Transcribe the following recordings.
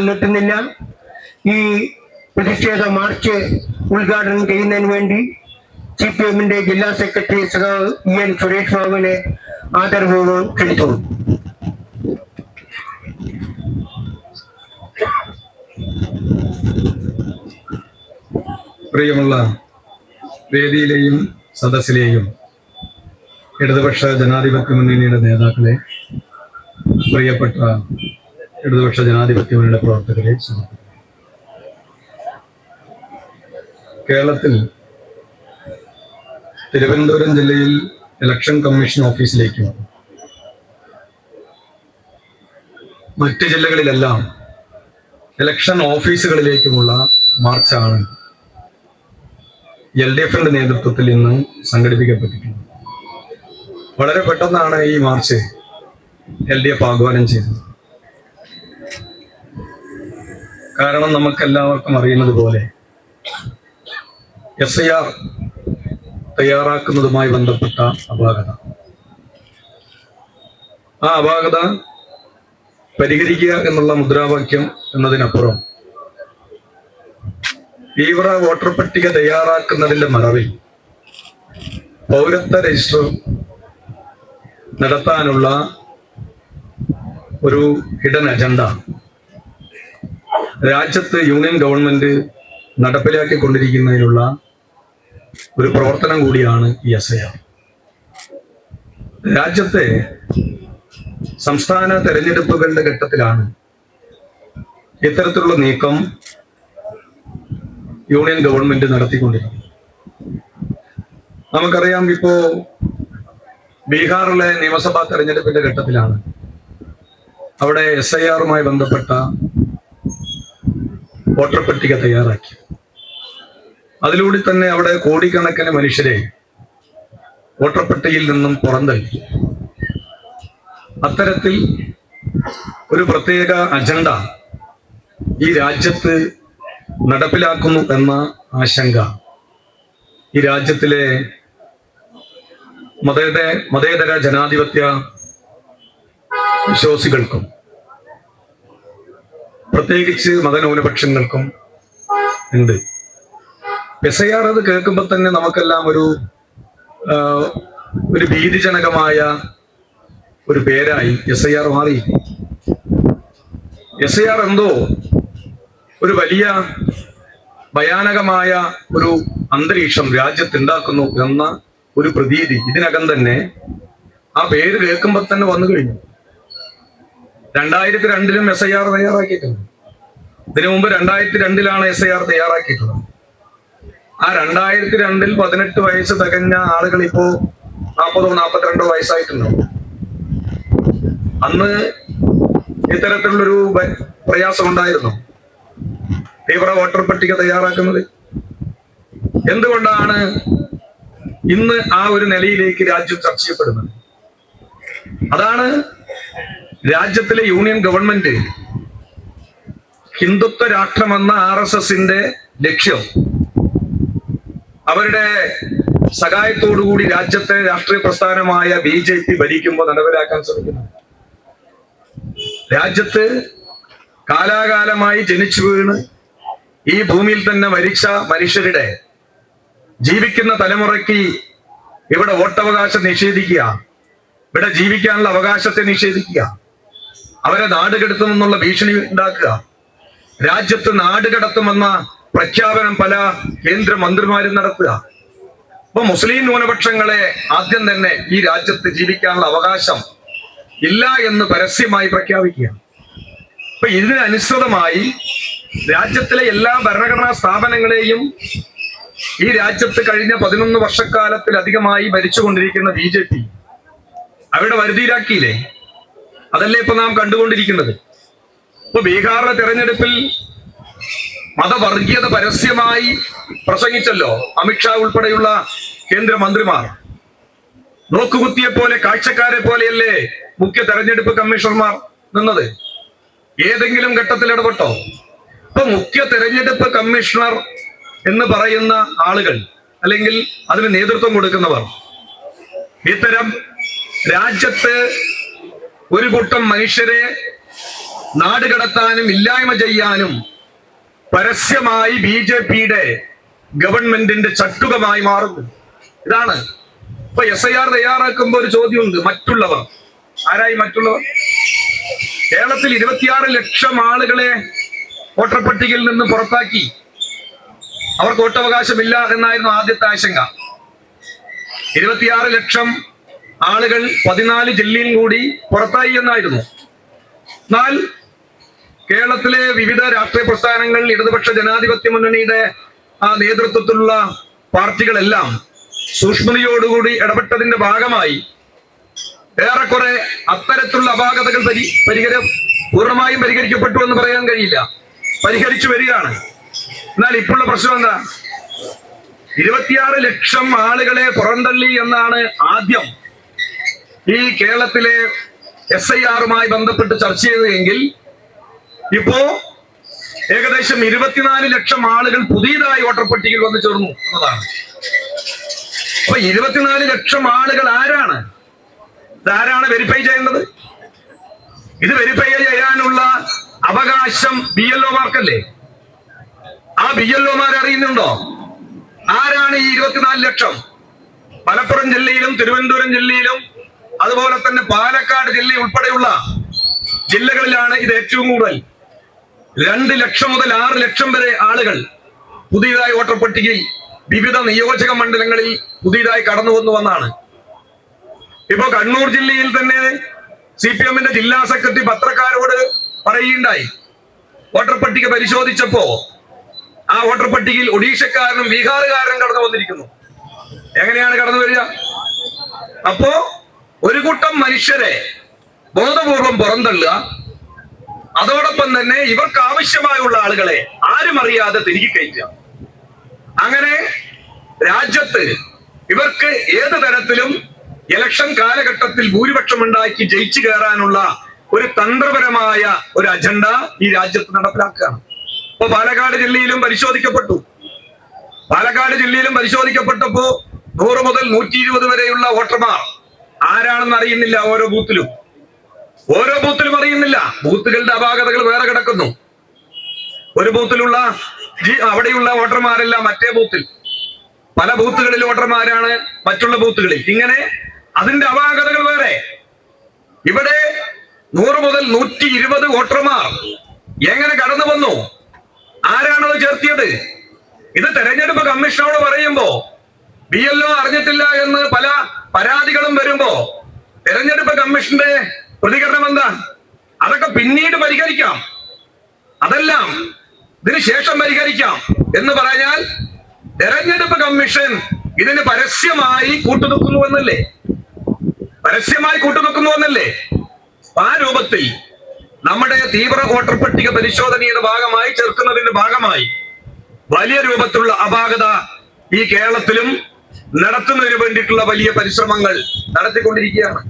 നിർത്തുന്നില്ല ഈ പ്രതിഷേധ മാർച്ച് ഉദ്ഘാടനം ചെയ്യുന്നതിന് വേണ്ടി സി പി എമ്മിന്റെ ജില്ലാ സെക്രട്ടറി സഖാവ് ഇ എൻ സുരേഷ് ബാബുവിനെ ആദരപൂർവം ക്ഷണിച്ചു പ്രിയമുള്ള വേദിയിലെയും സദസ്സിലെയും ഇടതുപക്ഷ ജനാധിപത്യ മുന്നണിയുടെ നേതാക്കളെ പ്രിയപ്പെട്ട ഇടതുപക്ഷ ജനാധിപത്യ പ്രവർത്തകരെ സമർപ്പിക്കുന്നു. കേരളത്തിൽ തിരുവനന്തപുരം ജില്ലയിൽ ഇലക്ഷൻ കമ്മീഷൻ ഓഫീസിലേക്കും മറ്റ് ജില്ലകളിലെല്ലാം ഇലക്ഷൻ ഓഫീസുകളിലേക്കുമുള്ള മാർച്ചാണ് എൽ ഡി എഫിന്റെ നേതൃത്വത്തിൽ ഇന്ന് സംഘടിപ്പിക്കപ്പെട്ടിട്ടുണ്ട് വളരെ പെട്ടെന്നാണ് ഈ മാർച്ച് എൽ ഡി എഫ് ആഹ്വാനം ചെയ്തത്. കാരണം നമുക്കെല്ലാവർക്കും അറിയുന്നത് പോലെ എസ് ഐ ആർ തയ്യാറാക്കുന്നതുമായി ബന്ധപ്പെട്ട അപാകത. ആ അപാകത പരിഹരിക്കുക എന്നുള്ള മുദ്രാവാക്യം എന്നതിനപ്പുറം തീവ്ര വോട്ടർ പട്ടിക തയ്യാറാക്കുന്നതിന്റെ മറവിൽ പൗരത്വ രജിസ്റ്റർ നടത്താനുള്ള ഒരു ഹിഡൻ അജണ്ട രാജ്യത്ത് യൂണിയൻ ഗവൺമെന്റ് നടപ്പിലാക്കിക്കൊണ്ടിരിക്കുന്നതിനുള്ള ഒരു പ്രവർത്തനം കൂടിയാണ് ഈ എസ് ഐ ആർ. രാജ്യത്തെ സംസ്ഥാന തെരഞ്ഞെടുപ്പുകളുടെ ഘട്ടത്തിലാണ് ഇത്തരത്തിലുള്ള നീക്കം യൂണിയൻ ഗവൺമെന്റ് നടത്തിക്കൊണ്ടിരിക്കുന്നത്. നമുക്കറിയാം ഇപ്പോ ബീഹാറിലെ നിയമസഭാ തെരഞ്ഞെടുപ്പിന്റെ ഘട്ടത്തിലാണ് അവിടെ എസ് ഐ ആറുമായി ബന്ധപ്പെട്ട വോട്ടർ പട്ടിക തയ്യാറാക്കി. അതിലൂടെ തന്നെ അവിടെ കോടിക്കണക്കിന് മനുഷ്യരെ വോട്ടർ പട്ടികയിൽ നിന്നും പുറന്തള്ളി. അത്തരത്തിൽ ഒരു പ്രത്യേക അജണ്ട ഈ രാജ്യത്ത് നടപ്പിലാക്കുന്നു എന്ന ആശങ്ക ഈ രാജ്യത്തിലെ മതേതര മതേതര ജനാധിപത്യ വിശ്വാസികൾക്കും പ്രത്യേകിച്ച് മതന്യൂനപക്ഷങ്ങൾക്കും ഉണ്ട്. പെസയാർ അത് കേൾക്കുമ്പോൾ തന്നെ നമുക്കെല്ലാം ഒരു ഒരു ഭീതിജനകമായ ഒരു പേരായി. എസ് ഐ ആർ മാറി. എസ് ഐ ആർ എന്തോ ഒരു വലിയ ഭയാനകമായ ഒരു അന്തരീക്ഷം രാജ്യത്തുണ്ടാക്കുന്നു എന്ന ഒരു പ്രതീതി ഇതിനകം തന്നെ ആ പേര് കേൾക്കുമ്പോൾ തന്നെ വന്നു കഴിഞ്ഞു. രണ്ടായിരത്തി രണ്ടിലും എസ് ഐ ആർ തയ്യാറാക്കിയിട്ടുണ്ട്. ഇതിനു മുമ്പ് രണ്ടായിരത്തി രണ്ടിലാണ് എസ് ഐ ആർ തയ്യാറാക്കിയിട്ടുള്ളത്. ആ രണ്ടായിരത്തി രണ്ടിൽ പതിനെട്ട് വയസ്സ് തികഞ്ഞ ആളുകൾ ഇപ്പോ നാൽപ്പതോ നാൽപ്പത്തിരണ്ടോ വയസ്സായിട്ടുണ്ടാവും അന്ന് ഇത്തരത്തിലുള്ളൊരു പ്രയാസം ഉണ്ടായിരുന്നു തീവ്ര വോട്ടർ പട്ടിക തയ്യാറാക്കുന്നത്. എന്തുകൊണ്ടാണ് ഇന്ന് ആ ഒരു നിലയിലേക്ക് രാജ്യം ചർച്ച ചെയ്യപ്പെടുന്നത്? അതാണ് രാജ്യത്തിലെ യൂണിയൻ ഗവൺമെന്റ് ഹിന്ദുത്വ രാഷ്ട്രമെന്ന ആർ എസ് എസിന്റെ ലക്ഷ്യം അവരുടെ സഹായത്തോടുകൂടി രാജ്യത്തെ രാഷ്ട്രീയ പ്രസ്ഥാനമായ ബി ജെ പി ഭരിക്കുമ്പോൾ നടപ്പിലാക്കാൻ ശ്രമിക്കുന്നു. രാജ്യത്ത് കാലാകാലമായി ജനിച്ചു വീണ് ഈ ഭൂമിയിൽ തന്നെ മരിച്ച മനുഷ്യരുടെ ജീവിക്കുന്ന തലമുറയ്ക്ക് ഇവിടെ വോട്ടവകാശം നിഷേധിക്കുക ഇവിടെ ജീവിക്കാനുള്ള അവകാശത്തെ നിഷേധിക്കുക. അവരെ നാട് കടത്തുമെന്നുള്ള ഭീഷണി ഉണ്ടാക്കുക. രാജ്യത്ത് നാട് കടത്തുമെന്ന പ്രഖ്യാപനം പല കേന്ദ്രമന്ത്രിമാരും നടത്തുക. അപ്പൊ മുസ്ലിം ന്യൂനപക്ഷങ്ങളെ ആദ്യം തന്നെ ഈ രാജ്യത്ത് ജീവിക്കാനുള്ള അവകാശം ഇല്ല എന്ന് പരസ്യമായി പ്രഖ്യാപിക്കുക അപ്പൊ ഇതിനനുസൃതമായി രാജ്യത്തിലെ എല്ലാ ഭരണഘടനാ സ്ഥാപനങ്ങളെയും ഈ രാജ്യത്ത് കഴിഞ്ഞ പതിനൊന്ന് വർഷക്കാലത്തിലധികമായി ഭരിച്ചുകൊണ്ടിരിക്കുന്ന ബി ജെ പി അവരുടെ വരുതിയിലാക്കിയില്ലേ? അതല്ലേ ഇപ്പൊ നാം കണ്ടുകൊണ്ടിരിക്കുന്നത്? ഇപ്പൊ ബീഹാറിലെ തെരഞ്ഞെടുപ്പിൽ മതവർഗീയത പരസ്യമായി പ്രസംഗിച്ചല്ലോ അമിത്ഷാ ഉൾപ്പെടെയുള്ള കേന്ദ്രമന്ത്രിമാർ. നോക്കുകുത്തിയെ പോലെ കാഴ്ചക്കാരെ പോലെയല്ലേ മുഖ്യ തെരഞ്ഞെടുപ്പ് കമ്മീഷണർമാർ നിന്നത്? ഏതെങ്കിലും ഘട്ടത്തിൽ ഇടപെട്ടോ? ഇപ്പൊ മുഖ്യ തെരഞ്ഞെടുപ്പ് കമ്മീഷണർ എന്ന് പറയുന്ന ആളുകൾ അല്ലെങ്കിൽ അതിന് നേതൃത്വം കൊടുക്കുന്നവർ. ഇത്തരം രാജ്യത്ത് ഒരു കൂട്ടം മനുഷ്യരെ നാട് കടത്താനും ഇല്ലായ്മ ചെയ്യാനും പരസ്യമായി ബി ജെ പിയുടെ ഗവൺമെന്റിന്റെ ചട്ടുകമായി മാറുന്നു. ഇതാണ്. ഇപ്പൊ എസ് ഐ ആർ തയ്യാറാക്കുമ്പോൾ ഒരു ചോദ്യമുണ്ട്. മറ്റുള്ളവർ. ആരായി മറ്റുള്ളവർ? കേരളത്തിൽ ഇരുപത്തിയാറ് ലക്ഷം ആളുകളെ വോട്ടർ പട്ടികയിൽ നിന്ന് പുറത്താക്കി. അവർക്ക് വോട്ടവകാശമില്ല എന്നായിരുന്നു ആദ്യത്തെ ആശങ്ക. ഇരുപത്തിയാറ് ലക്ഷം ആളുകൾ പതിനാല് ജില്ലയിൽ കൂടി പുറത്തായി എന്നായിരുന്നു. എന്നാൽ കേരളത്തിലെ വിവിധ രാഷ്ട്രീയ പ്രസ്ഥാനങ്ങൾ ഇടതുപക്ഷ ജനാധിപത്യ മുന്നണിയുടെ ആ നേതൃത്വത്തിലുള്ള പാർട്ടികളെല്ലാം സൂക്ഷ്മതയോടുകൂടി ഇടപെട്ടതിന്റെ ഭാഗമായി ഏറെക്കുറെ അത്തരത്തിലുള്ള അപാകതകൾ പരി പരിഹര പൂർണമായും പരിഹരിക്കപ്പെട്ടു എന്ന് പറയാൻ കഴിയില്ല. പരിഹരിച്ചു വരികയാണ്. എന്നാൽ ഇപ്പോഴുള്ള പ്രശ്നം എന്താ? ഇരുപത്തിയാറ് ലക്ഷം ആളുകളെ പുറന്തള്ളി എന്നാണ് ആദ്യം ഈ കേരളത്തിലെ എസ് ഐ ആറുമായി ബന്ധപ്പെട്ട് ചർച്ച ചെയ്തതെങ്കിൽ ഇപ്പോ ഏകദേശം ഇരുപത്തിനാല് ലക്ഷം ആളുകൾ പുതിയതായി വോട്ടർ പട്ടികയിൽ വന്നു ചേർന്നു എന്നതാണ്. അപ്പൊ ഇരുപത്തിനാല് ലക്ഷം ആളുകൾ ആരാണ്? ഇതാരാണ് വെരിഫൈ ചെയ്യേണ്ടത്? ഇത് വെരിഫൈ ചെയ്യാനുള്ള അവകാശം ബി എൽ ഒമാർക്കല്ലേ? ആ ബി എൽ ഒമാർ അറിയുന്നുണ്ടോ? ആരാണ് ഈ ഇരുപത്തിനാല് ലക്ഷം? മലപ്പുറം ജില്ലയിലും തിരുവനന്തപുരം ജില്ലയിലും അതുപോലെ തന്നെ പാലക്കാട് ജില്ല ഉൾപ്പെടെയുള്ള ജില്ലകളിലാണ് ഇത് ഏറ്റവും കൂടുതൽ. രണ്ട് ലക്ഷം മുതൽ ആറ് ലക്ഷം വരെ ആളുകൾ പുതിയതായി വോട്ടർ പട്ടികയിൽ വിവിധ നിയോജക മണ്ഡലങ്ങളിൽ പുതിയതായി കടന്നു വന്നു വന്നാണ്. ഇപ്പോ കണ്ണൂർ ജില്ലയിൽ തന്നെ സി പി എമ്മിന്റെ ജില്ലാ സെക്രട്ടറി പത്രക്കാരോട് പറയുകയുണ്ടായി. വോട്ടർ പട്ടിക പരിശോധിച്ചപ്പോ ആ വോട്ടർ പട്ടികയിൽ ഒഡീഷക്കാരനും ബീഹാറുകാരനും കടന്നു വന്നിരിക്കുന്നു. എങ്ങനെയാണ് കടന്നു വരിക? അപ്പോ ഒരു കൂട്ടം മനുഷ്യരെ ബോധപൂർവം പുറന്തള്ളുക. അതോടൊപ്പം തന്നെ ഇവർക്ക് ആവശ്യമായുള്ള ആളുകളെ ആരും അറിയാതെ തിരികെ കയറ്റുക. അങ്ങനെ രാജ്യത്ത് ഇവർക്ക് ഏത് തരത്തിലും ഇലക്ഷൻ കാലഘട്ടത്തിൽ ഭൂരിപക്ഷം ഉണ്ടാക്കി ജയിച്ചു കയറാനുള്ള ഒരു തന്ത്രപരമായ ഒരു അജണ്ട ഈ രാജ്യത്ത് നടപ്പിലാക്കുകയാണ്. ഇപ്പൊ പാലക്കാട് ജില്ലയിലും പരിശോധിക്കപ്പെട്ടു. പാലക്കാട് ജില്ലയിലും പരിശോധിക്കപ്പെട്ടപ്പോ നൂറ് മുതൽ നൂറ്റി ഇരുപത് വരെയുള്ള വോട്ടർമാർ ആരാണെന്ന് അറിയുന്നില്ല ഓരോ ബൂത്തിലും. ഓരോ ബൂത്തിലും അറിയുന്നില്ല. ബൂത്തുകളുടെ അപാകതകൾ വേറെ കിടക്കുന്നു. ഒരു ബൂത്തിലുള്ള അവിടെയുള്ള വോട്ടർമാരല്ല മറ്റേ ബൂത്തിൽ. പല ബൂത്തുകളിൽ വോട്ടർമാരാണ് മറ്റുള്ള ബൂത്തുകളിൽ. ഇങ്ങനെ അതിന്റെ അപാകതകൾ വേറെ. ഇവിടെ നൂറ് മുതൽ നൂറ്റി ഇരുപത് വോട്ടർമാർ എങ്ങനെ കടന്നു വന്നു? ആരാണത് ചേർത്തിയത്? ഇത് തെരഞ്ഞെടുപ്പ് കമ്മീഷനോട് പറയുമ്പോ ബി എൽ ഒ അറിഞ്ഞിട്ടില്ല എന്ന് പല പരാതികളും വരുമ്പോ തെരഞ്ഞെടുപ്പ് കമ്മീഷന്റെ പ്രതികരണം എന്താ? അതൊക്കെ പിന്നീട് പരിഹരിക്കാം. അതെല്ലാം ഇതിന് ശേഷം പരിഹരിക്കാം എന്ന് പറഞ്ഞാൽ തെരഞ്ഞെടുപ്പ് കമ്മീഷൻ ഇതിന് പരസ്യമായി കൂട്ടുനിൽക്കുന്നു എന്നല്ലേ? പരസ്യമായി കൂട്ടുനിൽക്കുന്നു എന്നല്ലേ? ആ രൂപത്തിൽ നമ്മുടെ തീവ്ര വോട്ടർ പട്ടിക പരിശോധനയുടെ ഭാഗമായി ചേർക്കുന്നതിന്റെ ഭാഗമായി വലിയ രൂപത്തിലുള്ള അപാകത ഈ കേരളത്തിലും നടത്തുന്നതിന് വേണ്ടിയിട്ടുള്ള വലിയ പരിശ്രമങ്ങൾ നടത്തിക്കൊണ്ടിരിക്കുകയാണ്.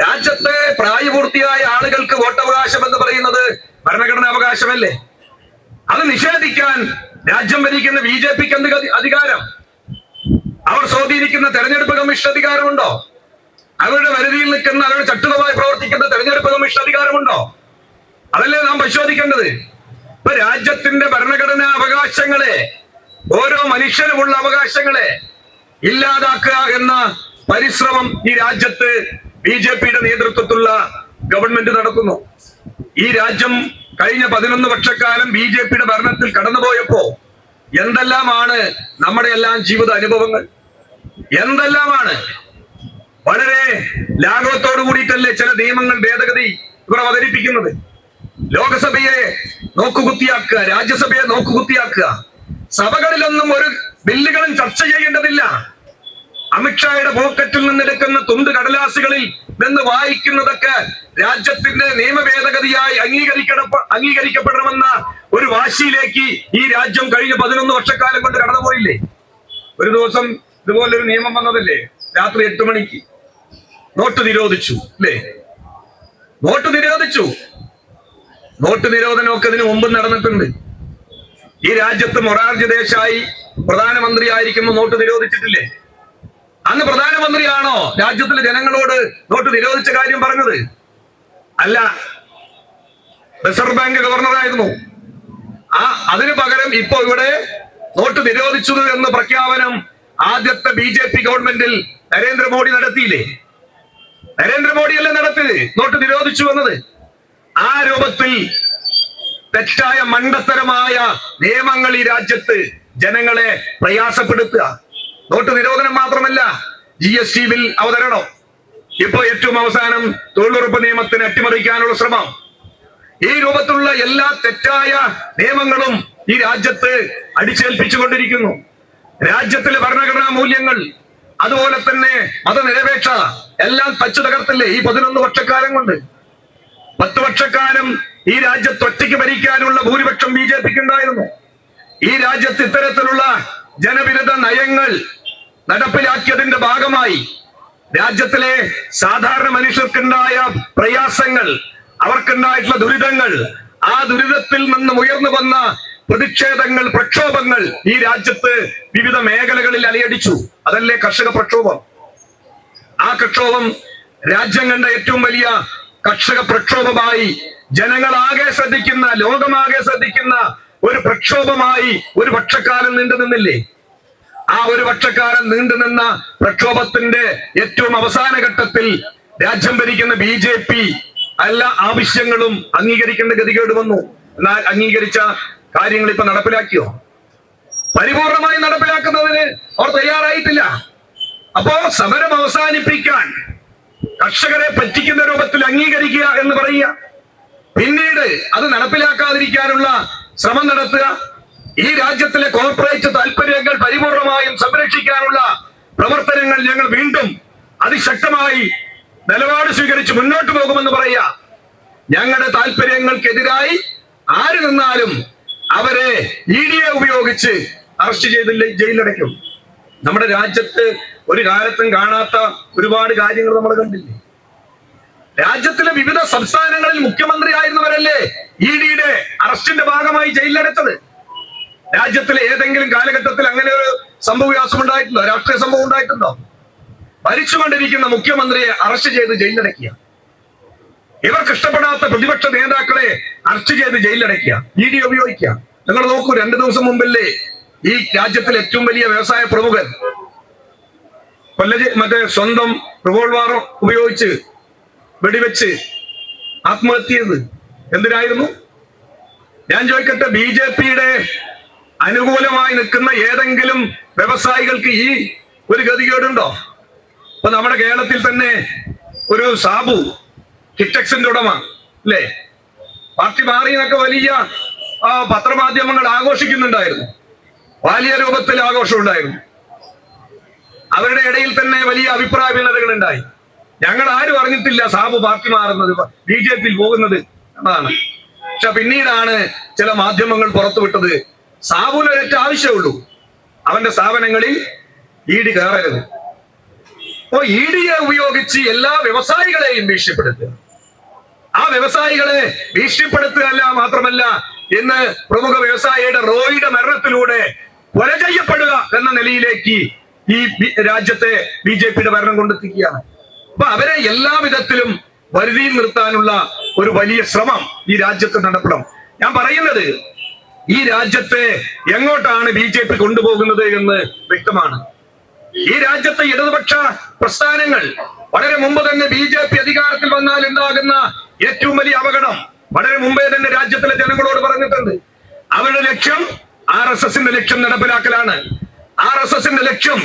രാജ്യത്തെ പ്രായപൂർത്തിയായ ആളുകൾക്ക് വോട്ടവകാശം എന്ന് പറയുന്നത് ഭരണഘടനാ അവകാശമല്ലേ? അത് നിഷേധിക്കാൻ രാജ്യം ഭരിക്കുന്ന ബി ജെ പിക്ക് എന്ത് അധികാരം? അവർ സ്വാധീനിക്കുന്ന തെരഞ്ഞെടുപ്പ് കമ്മീഷൻ അധികാരമുണ്ടോ? അവരുടെ വരുതിയിൽ നിൽക്കുന്ന അവരുടെ ചട്ടുകളായി പ്രവർത്തിക്കുന്ന തെരഞ്ഞെടുപ്പ് കമ്മീഷൻ അധികാരമുണ്ടോ? അതല്ലേ നാം പരിശോധിക്കേണ്ടത്? ഇപ്പൊ രാജ്യത്തിന്റെ ഭരണഘടനാ അവകാശങ്ങളെ ഓരോ മനുഷ്യനുമുള്ള അവകാശങ്ങളെ ഇല്ലാതാക്കുക എന്ന പരിശ്രമം ഈ രാജ്യത്ത് ബി ജെ പിയുടെ നേതൃത്വത്തിലുള്ള ഗവൺമെന്റ് നടത്തുന്നു. ഈ രാജ്യം കഴിഞ്ഞ പതിനൊന്ന് വർഷക്കാലം ബി ജെ പിയുടെ ഭരണത്തിൽ കടന്നുപോയപ്പോ എന്തെല്ലാമാണ് നമ്മുടെ എല്ലാം ജീവിത അനുഭവങ്ങൾ? എന്തെല്ലാമാണ്? വളരെ ലാഘവത്തോടു കൂടിയിട്ടല്ലേ ചില നിയമങ്ങൾ ഭേദഗതി ഇവർ അവതരിപ്പിക്കുന്നത്? ലോകസഭയെ നോക്കുകുത്തിയാക്കുക രാജ്യസഭയെ നോക്കുകുത്തിയാക്കുക. സഭകളിലൊന്നും ഒരു ബില്ലുകളും ചർച്ച ചെയ്യേണ്ടതില്ല. അമിത്ഷായുടെ പോക്കറ്റിൽ നിന്നെടുക്കുന്ന തുണ്ട് കടലാസുകളിൽ നിന്ന് വായിക്കുന്നതൊക്കെ രാജ്യത്തിന്റെ നിയമ ഭേദഗതിയായി അംഗീകരിക്കണ അംഗീകരിക്കപ്പെടണമെന്ന ഒരു വാശിയിലേക്ക് ഈ രാജ്യം കഴിഞ്ഞ പതിനൊന്ന് വർഷക്കാലം കൊണ്ട് കടന്നുപോയില്ലേ? ഒരു ദിവസം ഇതുപോലൊരു നിയമം വന്നതല്ലേ? രാത്രി എട്ട് മണിക്ക്. നോട്ട് നിരോധിച്ചു അല്ലേ? നോട്ട് നിരോധിച്ചു. നോട്ട് നിരോധനമൊക്കെ ഇതിനു മുമ്പ് നടന്നിട്ടുണ്ട്. ഈ രാജ്യത്ത് മൊറാർജി ദേശായി പ്രധാനമന്ത്രി ആയിരിക്കുമ്പോൾ നോട്ട് നിരോധിച്ചിട്ടില്ലേ? അന്ന് പ്രധാനമന്ത്രിയാണോ രാജ്യത്തിലെ ജനങ്ങളോട് നോട്ട് നിരോധിച്ച കാര്യം പറഞ്ഞത്? അല്ല. റിസർവ് ബാങ്ക് ഗവർണറായിരുന്നു ആ അതിനു പകരം ഇപ്പോ ഇവിടെ നോട്ട് നിരോധിച്ചത് എന്ന് പ്രഖ്യാപനം ആദ്യത്തെ ബി ജെ പി ഗവൺമെന്റിൽ നരേന്ദ്രമോദി നടത്തിയില്ലേ? നരേന്ദ്രമോദിയല്ലേ നടത്തിയത്? നോട്ട് നിരോധിച്ചു എന്നത്. ആ രൂപത്തിൽ തെറ്റായ മണ്ടത്തരമായ നിയമങ്ങൾ ഈ രാജ്യത്ത് ജനങ്ങളെ പ്രയാസപ്പെടുത്തുക. നോട്ട് നിരോധനം മാത്രമല്ല ജി എസ് ടി ബിൽ അവതരണം. ഇപ്പൊ ഏറ്റവും അവസാനം തൊഴിലുറപ്പ് നിയമത്തിന് അട്ടിമറിക്കാനുള്ള ശ്രമം. ഈ രൂപത്തിലുള്ള എല്ലാ തെറ്റായ നിയമങ്ങളും ഈ രാജ്യത്ത് അടിച്ചേൽപ്പിച്ചുകൊണ്ടിരിക്കുന്നു. രാജ്യത്തിലെ ഭരണഘടനാ മൂല്യങ്ങൾ അതുപോലെ തന്നെ മതനിരപേക്ഷ എല്ലാം തച്ചു തകർത്തില്ലേ ഈ പതിനൊന്ന് വർഷക്കാലം കൊണ്ട്? പത്ത് വർഷക്കാലം ഈ രാജ്യത്ത് ഒറ്റയ്ക്ക് ഭരിക്കാനുള്ള ഭൂരിപക്ഷം ബി ജെ പിക്ക് ഉണ്ടായിരുന്നു. ഈ രാജ്യത്ത് ഇത്തരത്തിലുള്ള ജനവിരുദ്ധ നയങ്ങൾ നടപ്പിലാക്കിയതിന്റെ ഭാഗമായി രാജ്യത്തിലെ സാധാരണ മനുഷ്യർക്കുണ്ടായ പ്രയാസങ്ങൾ അവർക്കുണ്ടായിട്ടുള്ള ദുരിതങ്ങൾ ആ ദുരിതത്തിൽ നിന്നും ഉയർന്നു വന്ന പ്രതിഷേധങ്ങൾ പ്രക്ഷോഭങ്ങൾ ഈ രാജ്യത്ത് വിവിധ മേഖലകളിൽ അലയടിച്ചു. അതല്ലേ കർഷക പ്രക്ഷോഭം? ആ പ്രക്ഷോഭം രാജ്യം കണ്ട ഏറ്റവും വലിയ കർഷക പ്രക്ഷോഭമായി ജനങ്ങളാകെ ശ്രദ്ധിക്കുന്ന ലോകമാകെ ശ്രദ്ധിക്കുന്ന ഒരു പ്രക്ഷോഭമായി ഒരു പക്ഷക്കാലം നീണ്ടു നിന്നില്ലേ ആ ഒരു പക്ഷക്കാലം നീണ്ടുനിന്ന പ്രക്ഷോഭത്തിന്റെ ഏറ്റവും അവസാന ഘട്ടത്തിൽ രാജ്യം ഭരിക്കുന്ന ബി ജെ പി എല്ലാ ആവശ്യങ്ങളും അംഗീകരിക്കേണ്ട ഗതികേട് വന്നു. എന്നാൽ അംഗീകരിച്ച കാര്യങ്ങൾ ഇപ്പൊ നടപ്പിലാക്കിയോ? പരിപൂർണമായി നടപ്പിലാക്കുന്നതിന് അവർ തയ്യാറായിട്ടില്ല. അപ്പോ സമരം അവസാനിപ്പിക്കാൻ കർഷകരെ പറ്റിക്കുന്ന രൂപത്തിൽ അംഗീകരിക്കുക എന്ന് പറയുക. പിന്നീട് അത് നടപ്പിലാക്കാതിരിക്കാനുള്ള ശ്രമം നടത്തുക. ഈ രാജ്യത്തിലെ കോർപ്പറേറ്റ് താല്പര്യങ്ങൾ പരിപൂർണമായും സംരക്ഷിക്കാനുള്ള പ്രവർത്തനങ്ങൾ ഞങ്ങൾ വീണ്ടും അതിശക്തമായി നിലപാട് സ്വീകരിച്ച് മുന്നോട്ട് പോകുമെന്ന് പറയുക. ഞങ്ങളുടെ താല്പര്യങ്ങൾക്കെതിരായി ആര് നിന്നാലും അവരെ ഇ ഡി എ ഉപയോഗിച്ച് അറസ്റ്റ് ചെയ്തില്ല ജയിലടയ്ക്കും നമ്മുടെ രാജ്യത്ത് ഒരു കാലത്തും കാണാത്ത ഒരുപാട് കാര്യങ്ങൾ നമ്മൾ കണ്ടില്ലേ? രാജ്യത്തിലെ വിവിധ സംസ്ഥാനങ്ങളിൽ മുഖ്യമന്ത്രി ആയിരുന്നവരല്ലേ ഇ ഡിയുടെ അറസ്റ്റിന്റെ ഭാഗമായി ജയിലിലടച്ചത്? രാജ്യത്തിലെ ഏതെങ്കിലും കാലഘട്ടത്തിൽ അങ്ങനെ ഒരു സംഭവവികാസം ഉണ്ടായിട്ടുണ്ടോ? രാഷ്ട്രീയ സംഭവം ഉണ്ടായിട്ടുണ്ടോ? ഭരിച്ചുകൊണ്ടിരിക്കുന്ന മുഖ്യമന്ത്രിയെ അറസ്റ്റ് ചെയ്ത് ജയിലിലടക്കുക ഇവർക്ക് ഇഷ്ടപ്പെടാത്ത പ്രതിപക്ഷ നേതാക്കളെ അറസ്റ്റ് ചെയ്ത് ജയിലിലടയ്ക്കുക. ഇ ഡി ഉപയോഗിക്കുക. നിങ്ങൾ നോക്കൂ രണ്ടു ദിവസം മുമ്പല്ലേ ഈ രാജ്യത്തിലെ ഏറ്റവും വലിയ വ്യവസായ പ്രമുഖൻ കൊല്ലജി മറ്റേ സ്വന്തം റിവോൾവാർ ഉപയോഗിച്ച് വെടിവെച്ച് ആത്മഹത്യ ചെയ്ത് എന്തിനായിരുന്നു? ഞാൻ ചോദിക്കട്ടെ ബി ജെ പിയുടെ അനുകൂലമായി നിൽക്കുന്ന ഏതെങ്കിലും വ്യവസായികൾക്ക് ഈ ഒരു ഗതികേടുണ്ടോ? അപ്പൊ നമ്മുടെ കേരളത്തിൽ തന്നെ ഒരു സാബു ഹിറ്റക്സിന്റെ ഉടമ അല്ലേ? പാർട്ടി മാറി എന്നൊക്കെ വലിയ പത്രമാധ്യമങ്ങൾ ആഘോഷിക്കുന്നുണ്ടായിരുന്നു. വലിയ രൂപത്തിൽ ആഘോഷം ഉണ്ടായിരുന്നു. അവരുടെ ഇടയിൽ തന്നെ വലിയ അഭിപ്രായ ഭിന്നതകൾ ഉണ്ടായി. ഞങ്ങൾ ആരും അറിഞ്ഞിട്ടില്ല സാബു പാർട്ടി മാറുന്നത് ബി ജെ പിയിൽ പോകുന്നത് എന്നതാണ് പക്ഷെ പിന്നീടാണ് ചില മാധ്യമങ്ങൾ പുറത്തുവിട്ടത്. സാബുവിന് ഒരൊറ്റ ആവശ്യമുള്ളൂ. അവന്റെ സ്ഥാപനങ്ങളിൽ ഇ ഡി കയറരുത്. അപ്പോ ഇ ഡിയെ ഉപയോഗിച്ച് എല്ലാ വ്യവസായികളെയും ഭീഷണിപ്പെടുത്തുക. ആ വ്യവസായികളെ ഭീഷണിപ്പെടുത്തുകയല്ല മാത്രമല്ല ഇന്ന് പ്രമുഖ വ്യവസായിയുടെ റോയിയുടെ മരണത്തിലൂടെ കൊല ചെയ്യപ്പെടുക എന്ന നിലയിലേക്ക് ഈ രാജ്യത്തെ ബി ജെ പിയുടെ ഭരണം കൊണ്ടെത്തിക്കുകയാണ്. അപ്പൊ അവരെ എല്ലാ വിധത്തിലും വരുതിയിൽ നിർത്താനുള്ള ഒരു വലിയ ശ്രമം ഈ രാജ്യത്ത് നടപ്പണം ഞാൻ പറയുന്നത് ഈ രാജ്യത്തെ എങ്ങോട്ടാണ് ബി ജെ പി കൊണ്ടുപോകുന്നത് എന്ന് വ്യക്തമാണ്. ഈ രാജ്യത്തെ ഇടതുപക്ഷ പ്രസ്ഥാനങ്ങൾ വളരെ മുമ്പ് തന്നെ ബി ജെ പി അധികാരത്തിൽ വന്നാൽ ഉണ്ടാകുന്ന ഏറ്റവും വലിയ അപകടം വളരെ മുമ്പേ തന്നെ രാജ്യത്തിലെ ജനങ്ങളോട് പറഞ്ഞിട്ടുണ്ട്. അവരുടെ ലക്ഷ്യം ആർ എസ് എസിന്റെ ലക്ഷ്യം നടപ്പിലാക്കലാണ്. ആർ എസ് എസിന്റെ ലക്ഷ്യം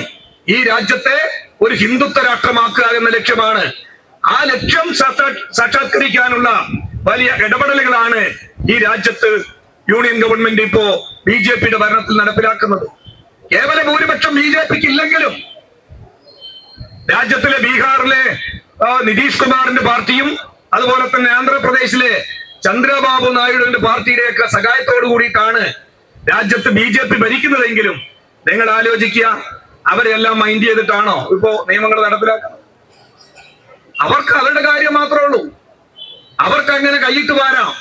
ഈ രാജ്യത്തെ ഒരു ഹിന്ദുത്വ രാഷ്ട്രമാക്കുക എന്ന ലക്ഷ്യമാണ്. ആ ലക്ഷ്യം സാക്ഷാ- സാക്ഷാത്കരിക്കാനുള്ള വലിയ ഇടപെടലുകളാണ് ഈ രാജ്യത്ത് യൂണിയൻ ഗവൺമെന്റ് ഇപ്പോ ബി ജെ പിയുടെ ഭരണത്തിൽ നടപ്പിലാക്കുന്നത്. കേവല ഭൂരിപക്ഷം ബി ജെ പിക്ക് ഇല്ലെങ്കിലും രാജ്യത്തിലെ ബീഹാറിലെ നിതീഷ് കുമാറിന്റെ പാർട്ടിയും അതുപോലെ തന്നെ ആന്ധ്രാപ്രദേശിലെ ചന്ദ്രബാബു നായിഡുവിന്റെ പാർട്ടിയുടെയൊക്കെ സഹായത്തോടു കൂടിയിട്ടാണ് രാജ്യത്ത് ബി ജെ പി ഭരിക്കുന്നതെങ്കിലും നിങ്ങൾ ആലോചിക്കുക അവരെല്ലാം മൈൻഡ് ചെയ്തിട്ടാണോ ഇപ്പോ നിയമങ്ങൾ നടപ്പിലാക്കുന്നത്? അവർക്ക് അവരുടെ കാര്യം മാത്രമേ ഉള്ളൂ. അവർക്ക് അങ്ങനെ കൈയിട്ട് വാരാം.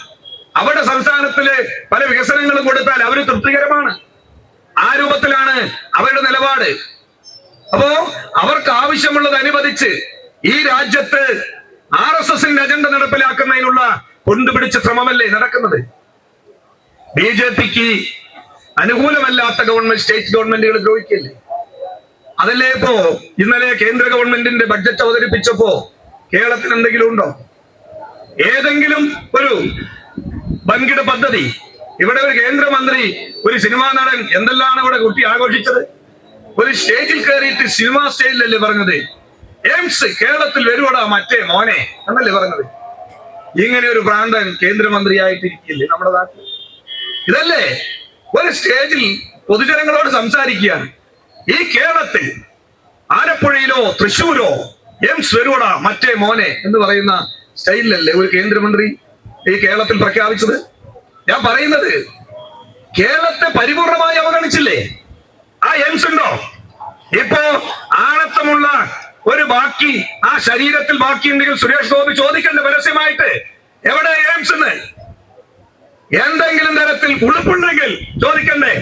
അവരുടെ സംസ്ഥാനത്തിലെ പല വികസനങ്ങളും കൊടുത്താൽ അവർ തൃപ്തികരമാണ്. ആ രൂപത്തിലാണ് അവരുടെ നിലപാട്. അപ്പോ അവർക്ക് ആവശ്യമുള്ളത് അനുവദിച്ച് ഈ രാജ്യത്ത് ആർ എസ് എസിന്റെ അജണ്ട നടപ്പിലാക്കുന്നതിനുള്ള കൊണ്ടുപിടിച്ച ശ്രമമല്ലേ നടക്കുന്നത്? ബി ജെ പിക്ക് അനുകൂലമല്ലാത്ത ഗവൺമെന്റ് സ്റ്റേറ്റ് ഗവൺമെന്റുകൾ ദ്രോഹിക്കല്ലേ? അതല്ലേ ഇപ്പോ ഇന്നലെ കേന്ദ്ര ഗവൺമെന്റിന്റെ ബഡ്ജറ്റ് അവതരിപ്പിച്ചപ്പോ കേരളത്തിന് എന്തെങ്കിലും ഉണ്ടോ? ഏതെങ്കിലും ഒരു വൻകിട പദ്ധതി. ഇവിടെ ഒരു കേന്ദ്രമന്ത്രി ഒരു സിനിമാ നടൻ എന്തെല്ലാം ഇവിടെ കുട്ടി ആഘോഷിച്ചത്? ഒരു സ്റ്റേജിൽ കയറിയിട്ട് സിനിമാ സ്റ്റേജിലല്ലേ പറഞ്ഞത്? എയിംസ് കേരളത്തിൽ വരുവടാ മറ്റേ മോനെ എന്നല്ലേ പറഞ്ഞത്? ഇങ്ങനെ ഒരു ഭ്രാന്തൻ കേന്ദ്രമന്ത്രിയായിട്ടിരിക്കില്ലേ നമ്മുടെ നാട്ടിൽ? ഇതല്ലേ? ഒരു സ്റ്റേജിൽ പൊതുജനങ്ങളോട് സംസാരിക്കുകയാണ്. ഈ കേരളത്തിൽ ആലപ്പുഴയിലോ തൃശ്ശൂരോ എംസ് വരുവടാ മറ്റേ മോനെ എന്ന് പറയുന്ന സ്റ്റൈലിലല്ലേ ഒരു കേന്ദ്രമന്ത്രി? ഈ കേരളത്തിൽ പ്രഖ്യാപിച്ചത്? ഞാൻ പറയുന്നത് കേരളത്തെ പരിപൂർണമായി അവഗണിച്ചില്ലേ? ആ എംസ് ഉണ്ടോ? ഇപ്പോ ആണത്തമുള്ള ഒരു ബാക്കി ആ ശരീരത്തിൽ ബാക്കിയുണ്ടെങ്കിൽ സുരേഷ് ഗോപി ചോദിക്കണ്ട പരസ്യമായിട്ട് എവിടെ എയിംസ് എന്ന്? എന്തെങ്കിലും തരത്തിൽ ഉളുപ്പുണ്ടെങ്കിൽ ചോദിക്കണ്ടേ?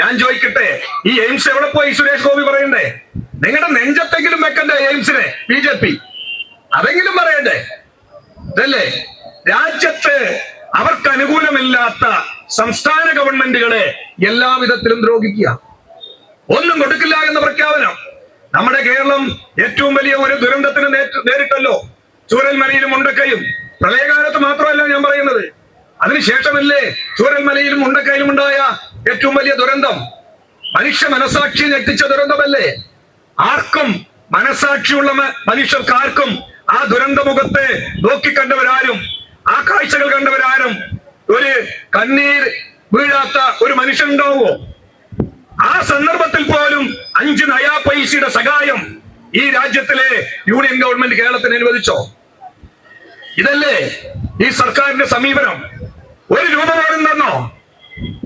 ഞാൻ ചോദിക്കട്ടെ ഈ എയിംസ് എവിടെ പോയി സുരേഷ് ഗോപി പറയണ്ടേ? നിങ്ങളുടെ നെഞ്ചത്തെങ്കിലും വെക്കണ്ടേ എയിംസിനെ ബി ജെ പി. അതെങ്കിലും പറയണ്ടേ? ഇതല്ലേ? രാജ്യത്ത് അവർക്ക് അനുകൂലമില്ലാത്ത സംസ്ഥാന ഗവൺമെന്റുകളെ എല്ലാവിധത്തിലും ദ്രോഹിക്കുക. ഒന്നും കൊടുക്കില്ല എന്ന പ്രഖ്യാപനം. നമ്മുടെ കേരളം ഏറ്റവും വലിയ ഒരു ദുരന്തത്തിന് നേരിട്ടല്ലോ. ചൂരൽമലയിലും ഉണ്ടക്കയും പ്രളയകാലത്ത് മാത്രമല്ല ഞാൻ പറയുന്നത്. അതിനുശേഷമല്ലേ ചൂരൽമലയിലും ഉണ്ടക്കയിലും ഉണ്ടായ ഏറ്റവും വലിയ ദുരന്തം. മനുഷ്യ മനസാക്ഷി ഞെട്ടിച്ച ദുരന്തമല്ലേ? ആർക്കും മനസാക്ഷിയുള്ള മനുഷ്യർക്ക് ആർക്കും ആ ദുരന്തമുഖത്തെ നോക്കിക്കണ്ടവരാരും ആ കാഴ്ചകൾ കണ്ടവരാരും ഒരു കണ്ണീർ വീഴാത്ത ഒരു മനുഷ്യനുണ്ടാവുമോ? ആ സന്ദർഭത്തിൽ പോലും അഞ്ച് നയാ പൈസയുടെ സഹായം ഈ രാജ്യത്തിലെ യൂണിയൻ ഗവൺമെന്റ് കേരളത്തിന് അനുവദിച്ചോ? ഇതല്ലേ ഈ സർക്കാരിന്റെ സമീപനം? ഒരു രൂപ പോലും തന്നോ?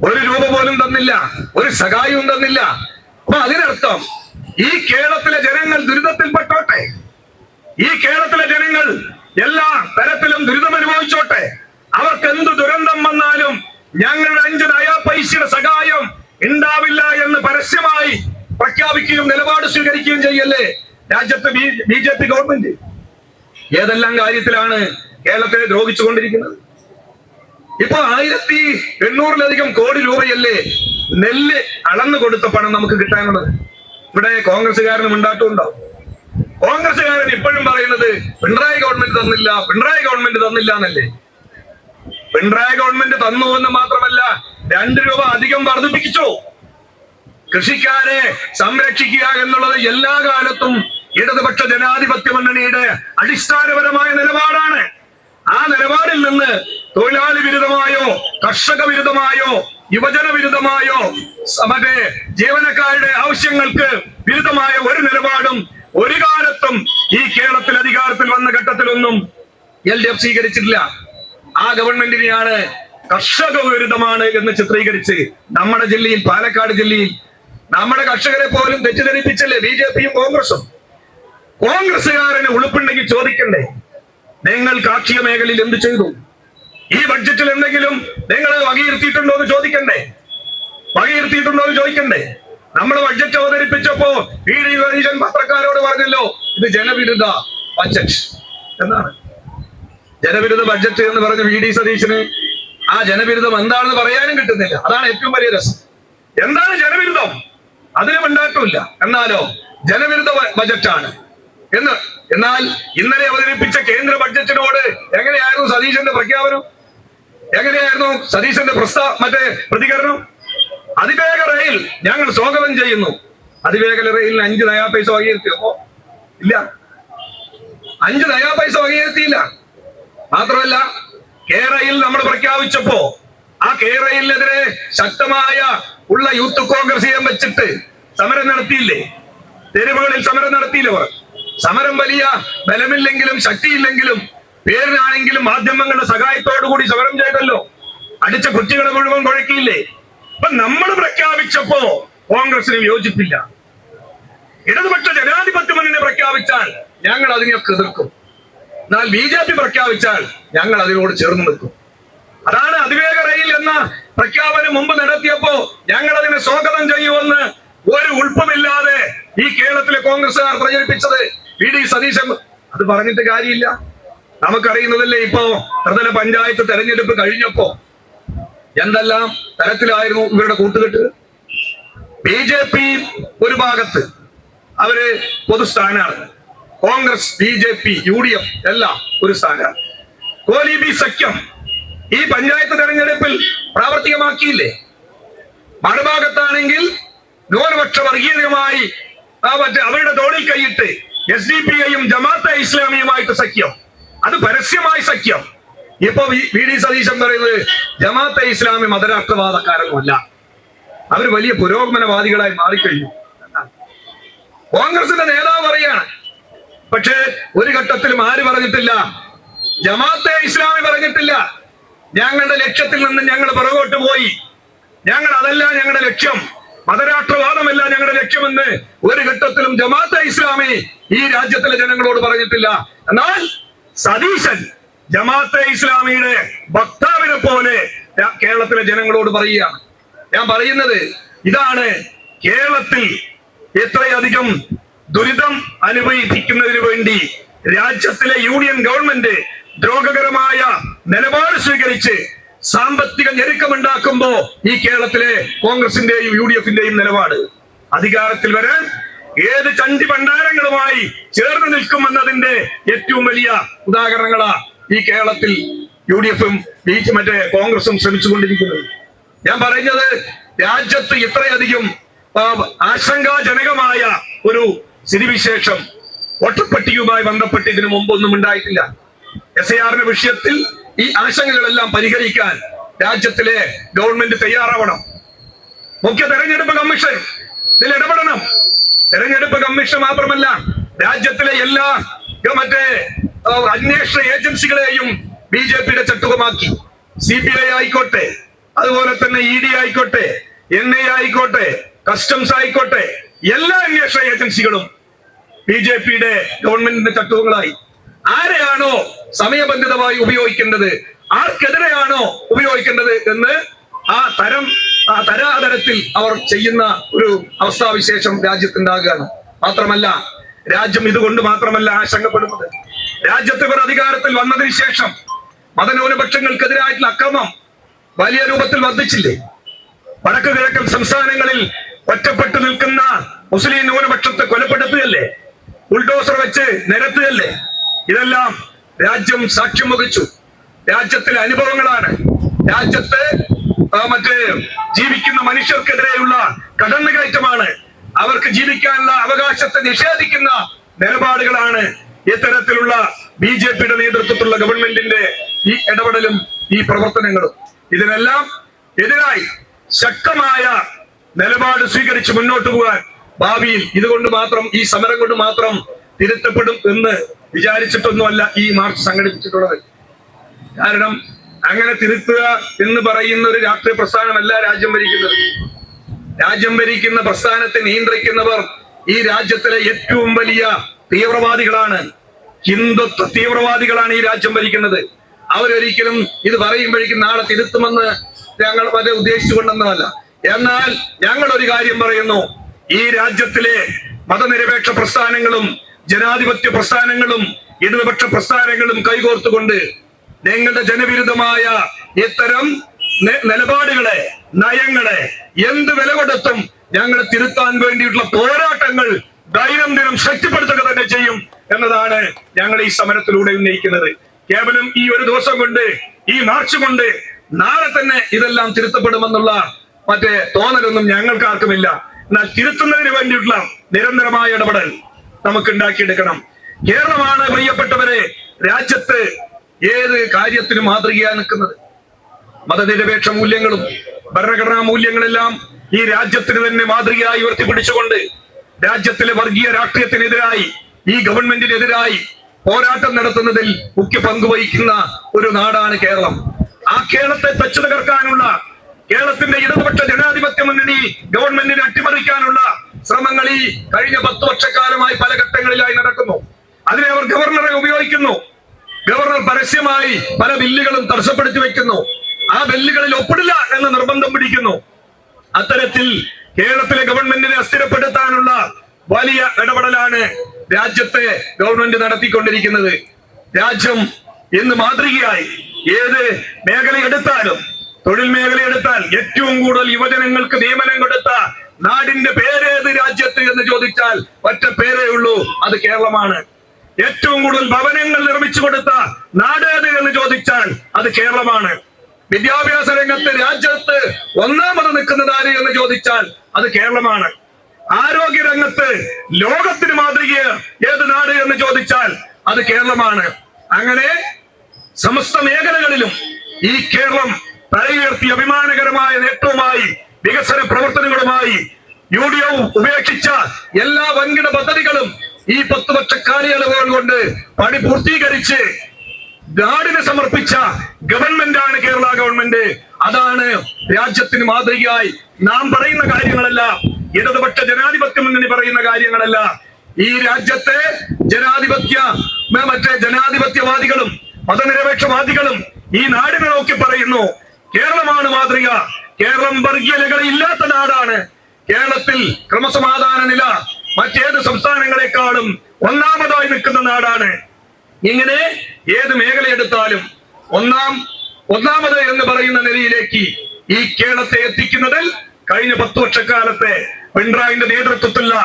ഒരു രൂപ പോലും തന്നില്ല. ഒരു സഹായവും തന്നില്ല. അപ്പൊ അതിനർത്ഥം ഈ കേരളത്തിലെ ജനങ്ങൾ ദുരിതത്തിൽപ്പെട്ടോട്ടെ? ഈ കേരളത്തിലെ ജനങ്ങൾ എല്ലാ തരത്തിലും ദുരിതം അനുഭവിച്ചോട്ടെ. അവർക്ക് എന്ത് ദുരന്തം വന്നാലും ഞങ്ങളുടെ അഞ്ച് ദയാ പൈസയുടെ സഹായം ഉണ്ടാവില്ല എന്ന് പരസ്യമായി പ്രഖ്യാപിക്കുകയും നിലപാട് സ്വീകരിക്കുകയും ചെയ്യല്ലേ രാജ്യത്തെ ബി ജെ പി ഗവൺമെന്റ്? ഏതെല്ലാം കാര്യത്തിലാണ് കേരളത്തെ ദ്രോഹിച്ചുകൊണ്ടിരിക്കുന്നത്? ഇപ്പൊ ആയിരത്തി എണ്ണൂറിലധികം കോടി രൂപയല്ലേ നെല്ല് അളന്നു കൊടുത്ത പണം നമുക്ക് കിട്ടാനുള്ളത്? ഇവിടെ കോൺഗ്രസ്സുകാരനും ഉണ്ടാട്ടുണ്ടോ കോൺഗ്രസ്സുകാരൻ ഇപ്പോഴും പറയുന്നത് പിണറായി ഗവൺമെന്റ് തന്നില്ല പിണറായി ഗവൺമെന്റ് തന്നില്ല എന്നല്ലേ? പിണറായി ഗവൺമെന്റ് തന്നു എന്ന് മാത്രമല്ല രണ്ട് രൂപ അധികം വർദ്ധിപ്പിച്ചു. കൃഷിക്കാരെ സംരക്ഷിക്കുക എന്നുള്ളത് എല്ലാ കാലത്തും ഇടതുപക്ഷ ജനാധിപത്യ മുന്നണിയുടെ അടിസ്ഥാനപരമായ നിലപാടാണ്. ആ നിലപാടിൽ നിന്ന് തൊഴിലാളി വിരുദ്ധമായോ കർഷക വിരുദ്ധമായോ യുവജന വിരുദ്ധമായോ മറ്റേ ജീവനക്കാരുടെ ആവശ്യങ്ങൾക്ക് വിരുദ്ധമായ ഒരു നിലപാടും ഒരു കാലത്തും ഈ കേരളത്തിൽ അധികാരത്തിൽ വന്ന ഘട്ടത്തിലൊന്നും എൽ ഡി എഫ് സ്വീകരിച്ചിട്ടില്ല. ആ ഗവൺമെന്റിനെയാണ് കർഷക വിരുദ്ധമാണ് എന്ന് ചിത്രീകരിച്ച് നമ്മുടെ ജില്ലയിൽ പാലക്കാട് ജില്ലയിൽ നമ്മുടെ കർഷകരെ പോലും തെറ്റിദ്ധരിപ്പിച്ചല്ലേ ബി ജെ പിയും കോൺഗ്രസും? കോൺഗ്രസുകാരന് ഉളുപ്പുണ്ടെങ്കിൽ ചോദിക്കണ്ടേ? നിങ്ങൾ കാർഷിക മേഖലയിൽ എന്ത് ചെയ്തു? ഈ ബഡ്ജറ്റിൽ എന്തെങ്കിലും നിങ്ങൾ വകയിരുത്തിയിട്ടുണ്ടോ എന്ന് ചോദിക്കണ്ടേ? വകയിരുത്തിയിട്ടുണ്ടോ എന്ന് ചോദിക്കണ്ടേ? നമ്മൾ ബഡ്ജറ്റ് അവതരിപ്പിച്ചപ്പോ വി ഡി സതീശൻ പത്രക്കാരോട് പറഞ്ഞല്ലോ ഇത് ജനവിരുദ്ധ ബഡ്ജറ്റ് എന്നാണ്? ജനവിരുദ്ധ ബഡ്ജറ്റ് എന്ന് പറഞ്ഞ വി ഡി സതീശന് ആ ജനവിരുദ്ധം എന്താണെന്ന് പറയാനും കിട്ടുന്നില്ല. അതാണ് ഏറ്റവും വലിയ രസം. എന്താണ് ജനവിരുദ്ധം? അതിനും ഉണ്ടാക്കില്ല എന്നാലോ ജനവിരുദ്ധ ബജറ്റാണ് എന്ന്. എന്നാൽ ഇന്നലെ അവതരിപ്പിച്ച കേന്ദ്ര ബഡ്ജറ്റിനോട് എങ്ങനെയായിരുന്നു സതീശന്റെ പ്രഖ്യാപനം? എങ്ങനെയായിരുന്നു സതീശന്റെ പ്രസ്താവ മറ്റേ പ്രതികരണം? അതിവേഗ റെയിൽ ഞങ്ങൾ സ്വാഗതം ചെയ്യുന്നു. അതിവേഗ റെയിലിന് അഞ്ച് നയാ പൈസ വകയിരുത്തിയപ്പോ? ഇല്ല. അഞ്ച് നയാ പൈസ വകയിരുത്തിയില്ല. മാത്രമല്ല കേരയിൽ നമ്മൾ പ്രഖ്യാപിച്ചപ്പോ ആ കേരയിലെതിരെ ശക്തമായ ഉള്ള യൂത്ത് കോൺഗ്രസ് ചെയ്യാൻ വെച്ചിട്ട് സമരം നടത്തിയില്ലേ? തെരുവുകളിൽ സമരം നടത്തിയില്ല അവർ? സമരം വലിയ ബലമില്ലെങ്കിലും ശക്തിയില്ലെങ്കിലും പേരിനാണെങ്കിലും മാധ്യമങ്ങളുടെ സഹായത്തോടു കൂടി സമരം ചെയ്തല്ലോ. അടിച്ച കുട്ടികളെ മുഴുവൻ കുഴക്കിയില്ലേ? അപ്പൊ നമ്മൾ പ്രഖ്യാപിച്ചപ്പോ കോൺഗ്രസിന് യോജിപ്പില്ല. ഇടതുപക്ഷ ജനാധിപത്യ മുന്നണി പ്രഖ്യാപിച്ചാൽ ഞങ്ങൾ അതിനെയൊക്കെ എതിർക്കും. എന്നാൽ ബി ജെ പി പ്രഖ്യാപിച്ചാൽ ഞങ്ങൾ അതിനോട് ചേർന്ന് നിൽക്കും. അതാണ് അതിവേഗ റെയിൽ എന്ന പ്രഖ്യാപനം മുമ്പ് നടത്തിയപ്പോ ഞങ്ങൾ അതിനെ സ്വാഗതം ചെയ്യുമെന്ന് ഒരു ഉൾപ്പമില്ലാതെ ഈ കേരളത്തിലെ കോൺഗ്രസുകാർ പ്രചരിപ്പിച്ചത് വി ഡി സതീശൻ. അത് പറഞ്ഞിട്ട് കാര്യമില്ല. നമുക്കറിയുന്നതല്ലേ ഇപ്പോ ത്രിതല പഞ്ചായത്ത് തെരഞ്ഞെടുപ്പ് കഴിഞ്ഞപ്പോ എന്തെല്ലാം തരത്തിലായിരുന്നു ഇവരുടെ കൂട്ടുകെട്ട്? ബി ജെ പി ഒരു ഭാഗത്ത് അവർ പൊതു സ്ഥാനാർത്ഥി Congress B J P U D F എല്ലാം ഒരു സ്ഥാനാർത്ഥി കോലീബി സഖ്യം ഈ പഞ്ചായത്ത് തെരഞ്ഞെടുപ്പിൽ പ്രാവർത്തികമാക്കിയില്ലേ? മറുഭാഗത്താണെങ്കിൽ ന്യൂനപക്ഷ വർഗീയമായി ആ മറ്റേ അവരുടെ തോളിൽ കൈയിട്ട് എസ് ഡി പി ഐയും ജമാഅത്തെ ഇസ്ലാമിയുമായിട്ട് സഖ്യം. അത് പരസ്യമായി സഖ്യം. ഇപ്പൊ വി- ഡി സതീശൻ പറയുന്നത് ജമാഅത്തെ ഇസ്ലാമി മതരാഷ്ട്രവാദക്കാരൊന്നുമല്ല അവർ വലിയ പുരോഗമനവാദികളായി മാറിക്കഴിഞ്ഞു. കോൺഗ്രസിന്റെ നേതാവ് പറയാണ് പക്ഷേ ഒരു ഘട്ടത്തിലും ആര് പറഞ്ഞിട്ടില്ല? ജമാഅത്തെ ഇസ്ലാമി പറഞ്ഞിട്ടില്ല. ഞങ്ങളുടെ ലക്ഷ്യത്തിൽ നിന്ന് ഞങ്ങൾ പുറകോട്ട് പോയി. ഞങ്ങൾ അതല്ല ഞങ്ങളുടെ ലക്ഷ്യം. മതരാഷ്ട്രവാദമല്ല ഞങ്ങളുടെ ലക്ഷ്യമെന്ന് ഒരു ഘട്ടത്തിലും ജമാഅത്തെ ഇസ്ലാമി ഈ രാജ്യത്തിലെ ജനങ്ങളോട് പറഞ്ഞിട്ടില്ല. എന്നാൽ സതീശൻ ജമാഅത്തെ ഇസ്ലാമിയുടെ വക്താവിനെ പോലെ കേരളത്തിലെ ജനങ്ങളോട് പറയുകയാണ്. ഞാൻ പറയുന്നത് ഇതാണ് കേരളത്തിൽ എത്രയധികം ദുരിതം അനുഭവിപ്പിക്കുന്നതിന് വേണ്ടി രാജ്യത്തിലെ യൂണിയൻ ഗവൺമെന്റ് ദ്രോഹകരമായ നിലപാട് സ്വീകരിച്ച് സാമ്പത്തിക ഞെരുക്കമുണ്ടാക്കുമ്പോ ഈ കേരളത്തിലെ കോൺഗ്രസിന്റെയും യു ഡി എഫിന്റെയും നിലപാട്. അധികാരത്തിൽ വരാൻ ഏത് ചണ്ടി ഭണ്ഡാരങ്ങളുമായി ചേർന്ന് നിൽക്കുമെന്നതിന്റെ ഏറ്റവും വലിയ ഉദാഹരണങ്ങളാ ഈ കേരളത്തിൽ യു ഡി എഫും മറ്റേ കോൺഗ്രസും ശ്രമിച്ചുകൊണ്ടിരിക്കുന്നത് ഞാൻ പറയുന്നത് രാജ്യത്ത് ഇത്രയധികം ആശങ്കാജനകമായ ഒരു സ്ഥിതിവിശേഷം ഒട്ടപ്പെട്ടിയുമായി ബന്ധപ്പെട്ട് ഇതിനു മുമ്പൊന്നും ഉണ്ടായിട്ടില്ല. എസ് ഐ ആറിന്റെ വിഷയത്തിൽ ഈ ആശങ്കകളെല്ലാം പരിഹരിക്കാൻ രാജ്യത്തിലെ ഗവൺമെന്റ് തയ്യാറാവണം. മുഖ്യ തെരഞ്ഞെടുപ്പ് കമ്മീഷൻ ഇതിൽ ഇടപെടണം. തെരഞ്ഞെടുപ്പ് കമ്മീഷൻ മാത്രമല്ല രാജ്യത്തിലെ എല്ലാ മറ്റേ അന്വേഷണ ഏജൻസികളെയും ബി ജെ പിയുടെ ചട്ടുകമാക്കി. സി ബി ഐ ആയിക്കോട്ടെ അതുപോലെ തന്നെ ഇ ഡി ആയിക്കോട്ടെ എൻ ഐ ആയിക്കോട്ടെ കസ്റ്റംസ് ആയിക്കോട്ടെ എല്ലാ അന്വേഷണ ഏജൻസികളും ബി ജെ പിയുടെ ഗവൺമെന്റിന്റെ ചട്ടുകങ്ങളായി. ആരെയാണോ സമയബന്ധിതമായി ഉപയോഗിക്കേണ്ടത്? ആർക്കെതിരെയാണോ ഉപയോഗിക്കേണ്ടത് എന്ന് ആ തരം ആ തരാതരത്തിൽ അവർ ചെയ്യുന്ന ഒരു അവസ്ഥാവിശേഷം രാജ്യത്തുണ്ടാകുകയാണ്. മാത്രമല്ല രാജ്യം ഇതുകൊണ്ട് മാത്രമല്ല ആശങ്കപ്പെടുന്നത്. രാജ്യത്ത് ഇവർ അധികാരത്തിൽ വന്നതിന് ശേഷം മതന്യൂനപക്ഷങ്ങൾക്കെതിരായിട്ടുള്ള അക്രമം വലിയ രൂപത്തിൽ വർദ്ധിച്ചില്ലേ? വടക്കു കിഴക്കൻ സംസ്ഥാനങ്ങളിൽ ഒറ്റപ്പെട്ടു നിൽക്കുന്ന മുസ്ലിം ന്യൂനപക്ഷത്തെ കൊലപ്പെടുത്തുകയല്ലേ? ഉൾഡോസർ വെച്ച് നിരത്തുകയല്ലേ? ഇതെല്ലാം രാജ്യം സാക്ഷ്യം വഹിച്ചു. രാജ്യത്തിലെ അനുഭവങ്ങളാണ്. രാജ്യത്ത് മറ്റേ ജീവിക്കുന്ന മനുഷ്യർക്കെതിരെയുള്ള കടന്നുകയറ്റമാണ് അവർക്ക് ജീവിക്കാനുള്ള അവകാശത്തെ നിഷേധിക്കുന്ന നിലപാടുകളാണ് ഇത്തരത്തിലുള്ള ബി ജെ പിയുടെ നേതൃത്വത്തിലുള്ള ഗവൺമെന്റിന്റെ ഈ ഇടപെടലും ഈ പ്രവർത്തനങ്ങളും. ഇതിനെല്ലാം എതിരായി ശക്തമായ നിലപാട് സ്വീകരിച്ച് മുന്നോട്ട് പോകാൻ ഭാവിയിൽ ഇതുകൊണ്ട് മാത്രം ഈ സമരം കൊണ്ട് മാത്രം തിരുത്തപ്പെടും എന്ന് വിചാരിച്ചിട്ടൊന്നുമല്ല ഈ മാർച്ച് സംഘടിപ്പിച്ചിട്ടുള്ളത്. കാരണം അങ്ങനെ തിരുത്തുക എന്ന് പറയുന്ന ഒരു രാഷ്ട്രീയ പ്രസ്ഥാനമല്ല രാജ്യം ഭരിക്കുന്നത്. രാജ്യം ഭരിക്കുന്ന പ്രസ്ഥാനത്തെ നിയന്ത്രിക്കുന്നവർ ഈ രാജ്യത്തിലെ ഏറ്റവും വലിയ തീവ്രവാദികളാണ്. ഹിന്ദുത്വ തീവ്രവാദികളാണ് ഈ രാജ്യം ഭരിക്കുന്നത്. അവരൊരിക്കലും ഇത് പറയുമ്പോഴേക്കും നാളെ തിരുത്തുമെന്ന് ഞങ്ങൾ വരെ ഉദ്ദേശിച്ചുകൊണ്ടെന്നല്ല എന്നാൽ ഞങ്ങൾ ഒരു കാര്യം പറയുന്നു. ഈ രാജ്യത്തിലെ മതനിരപേക്ഷ പ്രസ്ഥാനങ്ങളും ജനാധിപത്യ പ്രസ്ഥാനങ്ങളും ഇടതുപക്ഷ പ്രസ്ഥാനങ്ങളും കൈകോർത്തുകൊണ്ട് നിങ്ങളുടെ ജനവിരുദ്ധമായ ഇത്തരം നിലപാടുകളെ നയങ്ങളെ എന്ത് വില കൊടുത്തും ഞങ്ങൾ തിരുത്താൻ വേണ്ടിയിട്ടുള്ള പോരാട്ടങ്ങൾ ദൈനംദിനം ശക്തിപ്പെടുത്തുക തന്നെ ചെയ്യും എന്നതാണ് ഞങ്ങൾ ഈ സമരത്തിലൂടെ ഉന്നയിക്കുന്നത്. കേവലം ഈ ഒരു ദിവസം കൊണ്ട് ഈ മാർച്ച് കൊണ്ട് നാളെ തന്നെ ഇതെല്ലാം തിരുത്തപ്പെടുമെന്നുള്ള മറ്റേ തോന്നലൊന്നും ഞങ്ങൾക്ക് ആർക്കുമില്ല. എന്നാൽ തിരുത്തുന്നതിന് വേണ്ടിയിട്ടുള്ള നിരന്തരമായ ഇടപെടൽ നമുക്ക് ഉണ്ടാക്കിയെടുക്കണം. കേരളമാണ് പ്രിയപ്പെട്ടവരെ രാജ്യത്ത് ഏത് കാര്യത്തിനും മാതൃകയാണ് നിൽക്കുന്നത്. മതനിരപേക്ഷ മൂല്യങ്ങളും ഭരണഘടനാ മൂല്യങ്ങളെല്ലാം ഈ രാജ്യത്തിന് തന്നെ മാതൃകയായി ഉയർത്തിപ്പിടിച്ചുകൊണ്ട് രാജ്യത്തിലെ വർഗീയ രാഷ്ട്രീയത്തിനെതിരായി ഈ ഗവൺമെന്റിനെതിരായി പോരാട്ടം നടത്തുന്നതിൽ മുഖ്യ പങ്കുവഹിക്കുന്ന ഒരു നാടാണ് കേരളം. ആ കേരളത്തെ തച്ചു തകർക്കാനുള്ള കേരളത്തിന്റെ ഇടതുപക്ഷ ജനാധിപത്യ മുന്നണി ഗവൺമെന്റിനെ അട്ടിമറിക്കാനുള്ള ശ്രമങ്ങൾ ഈ കഴിഞ്ഞ പത്ത് വർഷക്കാലമായി പല ഘട്ടങ്ങളിലായി നടക്കുന്നു. അതിനെ അവർ ഗവർണറെ ഉപയോഗിക്കുന്നു. ഗവർണർ പരസ്യമായി പല ബില്ലുകളും തടസ്സപ്പെടുത്തി വെക്കുന്നു ആ ബില്ലുകളിൽ ഒപ്പിടില്ല എന്ന് നിർബന്ധം പിടിക്കുന്നു. അത്തരത്തിൽ കേരളത്തിലെ ഗവൺമെന്റിനെ അസ്ഥിരപ്പെടുത്താനുള്ള വലിയ ഇടപെടലാണ് രാജ്യത്തെ ഗവൺമെന്റ് നടത്തിക്കൊണ്ടിരിക്കുന്നത്. രാജ്യം ഇന്ന് മാതൃകയായി ഏത് മേഖല എടുത്താലും തൊഴിൽ മേഖല എടുത്താൽ ഏറ്റവും കൂടുതൽ യുവജനങ്ങൾക്ക് നിയമനം കൊടുത്ത നാടിന്റെ പേരേത് രാജ്യത്ത് എന്ന് ചോദിച്ചാൽ ഒറ്റ പേരേ ഉള്ളൂ അത് കേരളമാണ്. ഏറ്റവും കൂടുതൽ ഭവനങ്ങൾ നിർമ്മിച്ചു കൊടുത്ത നാടേത് എന്ന് ചോദിച്ചാൽ അത് കേരളമാണ്. വിദ്യാഭ്യാസ രംഗത്ത് രാജ്യത്ത് ഒന്നാമത് നിൽക്കുന്നത് ആര് എന്ന് ചോദിച്ചാൽ അത് കേരളമാണ്. ആരോഗ്യ രംഗത്ത് ലോകത്തിന് മാതൃക ഏത് നാട് എന്ന് ചോദിച്ചാൽ അത് കേരളമാണ്. അങ്ങനെ സമസ്ത മേഖലകളിലും ഈ കേരളം തലയുയർത്തി അഭിമാനകരമായ നേട്ടവുമായി വികസന പ്രവർത്തനങ്ങളുമായി യു ഡി എഫ് ഉപേക്ഷിച്ച എല്ലാ വൻകിട പദ്ധതികളും ഈ പത്ത് വർഷ കാലയളവുകൾ കൊണ്ട് പണി പൂർത്തീകരിച്ച് നാടിന് സമർപ്പിച്ച ഗവൺമെന്റ് ആണ് കേരള ഗവൺമെന്റ്. അതാണ് രാജ്യത്തിന് മാതൃകയായി നാം പറയുന്ന കാര്യങ്ങളല്ല ഇടതുപക്ഷ ജനാധിപത്യ മുന്നണി പറയുന്ന കാര്യങ്ങളല്ല. ഈ രാജ്യത്തെ ജനാധിപത്യ മറ്റേ ജനാധിപത്യവാദികളും മതനിരപേക്ഷവാദികളും ഈ നാടിനെ നോക്കി പറയുന്നു കേരളമാണ് മാതൃക. കേരളം വർഗീയതകൾ ഇല്ലാത്ത നാടാണ്. കേരളത്തിൽ ക്രമസമാധാന നില മറ്റേത് സംസ്ഥാനങ്ങളെക്കാളും ഒന്നാമതായി നിൽക്കുന്ന നാടാണ്. ഇങ്ങനെ ഏത് മേഖല എടുത്താലും ഒന്നാം ഒന്നാമത് എന്ന് പറയുന്ന നിലയിലേക്ക് ഈ കേരളത്തെ എത്തിക്കുന്നതിൽ കഴിഞ്ഞ പത്ത് വർഷക്കാലത്തെ പിണറായിന്റെ നേതൃത്വത്തിലുള്ള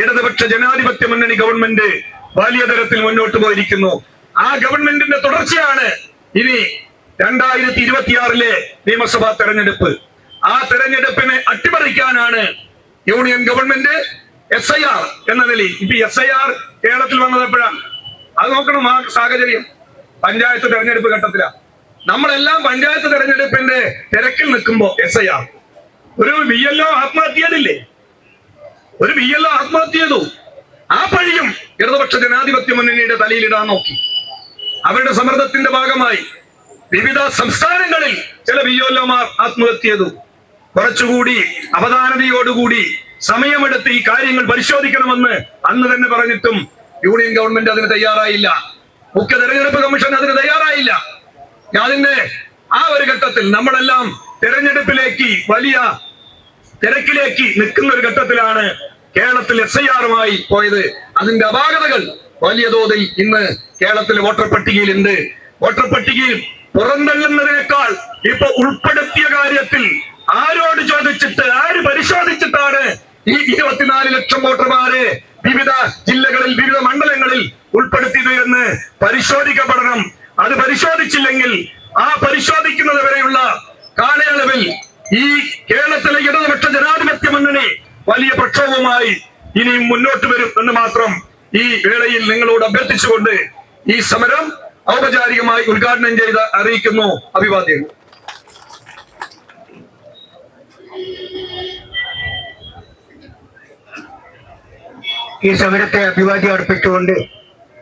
ഇടതുപക്ഷ ജനാധിപത്യ മുന്നണി ഗവൺമെന്റ് വലിയ തരത്തിൽ മുന്നോട്ട് പോയിരിക്കുന്നു. ആ ഗവൺമെന്റിന്റെ തുടർച്ചയാണ് ഇനി രണ്ടായിരത്തി ഇരുപത്തിയാറിലെ നിയമസഭാ തെരഞ്ഞെടുപ്പ്. ആ തെരഞ്ഞെടുപ്പിനെ അട്ടിമറിക്കാനാണ് union government S I R എന്ന നിലയിൽ. ഇപ്പൊ എസ് ഐ ആർ കേരളത്തിൽ വന്നത് എപ്പോഴാണ് അത് നോക്കണം ആ സാഹചര്യം. പഞ്ചായത്ത് തെരഞ്ഞെടുപ്പ് ഘട്ടത്തിലാണ് നമ്മളെല്ലാം പഞ്ചായത്ത് തെരഞ്ഞെടുപ്പിന്റെ തിരക്കിൽ നിൽക്കുമ്പോ എസ് ഐ ആർ ഒരു ബി എൽ ഒ ആത്മഹത്യ ഒരു ബി എൽ ഒ ആത്മഹത്യ ചെയ്തു. ആ പഴിയും ഇടതുപക്ഷ ജനാധിപത്യ മുന്നണിയുടെ തലയിലിടാൻ നോക്കി. അവരുടെ സമ്മർദ്ദത്തിന്റെ ഭാഗമായി വിവിധ സംസ്ഥാനങ്ങളിൽ ചില ബി എൽ ഒമാർ ആത്മഹത്യ ചെയ്തു. കുറച്ചുകൂടി അവധാനതയോടുകൂടി സമയമെടുത്ത് ഈ കാര്യങ്ങൾ പരിശോധിക്കണമെന്ന് അന്ന് തന്നെ പറഞ്ഞിട്ടും യൂണിയൻ ഗവൺമെന്റ് അതിന് തയ്യാറായില്ല. മുഖ്യ തെരഞ്ഞെടുപ്പ് കമ്മീഷൻ അതിന് തയ്യാറായില്ല. അതിന്റെ ആ ഒരു ഘട്ടത്തിൽ നമ്മളെല്ലാം തെരഞ്ഞെടുപ്പിലേക്ക് വലിയ തിരക്കിലേക്ക് നിൽക്കുന്ന ഒരു ഘട്ടത്തിലാണ് കേരളത്തിൽ എസ് ഐ ആറുമായി പോയത്. അതിന്റെ അപാകതകൾ വലിയ തോതിൽ ഇന്ന് കേരളത്തിലെ വോട്ടർ പട്ടികയിൽ ഉണ്ട് വോട്ടർ പട്ടികയിൽ പുറന്തള്ളുന്നതിനേക്കാൾ ഇപ്പൊ ഉൾപ്പെടുത്തിയ കാര്യത്തിൽ ആരോട് ചോദിച്ചിട്ട് ആര് പരിശോധിച്ചിട്ടാണ് ഈ ഇരുപത്തിനാല് ലക്ഷം വോട്ടർമാരെ വിവിധ ജില്ലകളിൽ വിവിധ മണ്ഡലങ്ങളിൽ ഉൾപ്പെടുത്തിയത് എന്ന് പരിശോധിക്കപ്പെടണം. അത് പരിശോധിച്ചില്ലെങ്കിൽ ആ പരിശോധിക്കുന്നത് വരെയുള്ള കാലയളവിൽ ഈ കേരളത്തിലെ ഇടതുപക്ഷ ജനാധിപത്യ മുന്നണി വലിയ പ്രക്ഷോഭവുമായി ഇനിയും മുന്നോട്ട് വരും എന്ന് മാത്രം ഈ വേളയിൽ നിങ്ങളോട് അഭ്യർത്ഥിച്ചുകൊണ്ട് ഈ സമരം ഔപചാരികമായി ഉദ്ഘാടനം ചെയ്ത് അറിയിക്കുന്നു അഭിവാദ്യങ്ങൾ. ഈ സമരത്തെ അഭിവാദ്യം അർപ്പിച്ചുകൊണ്ട്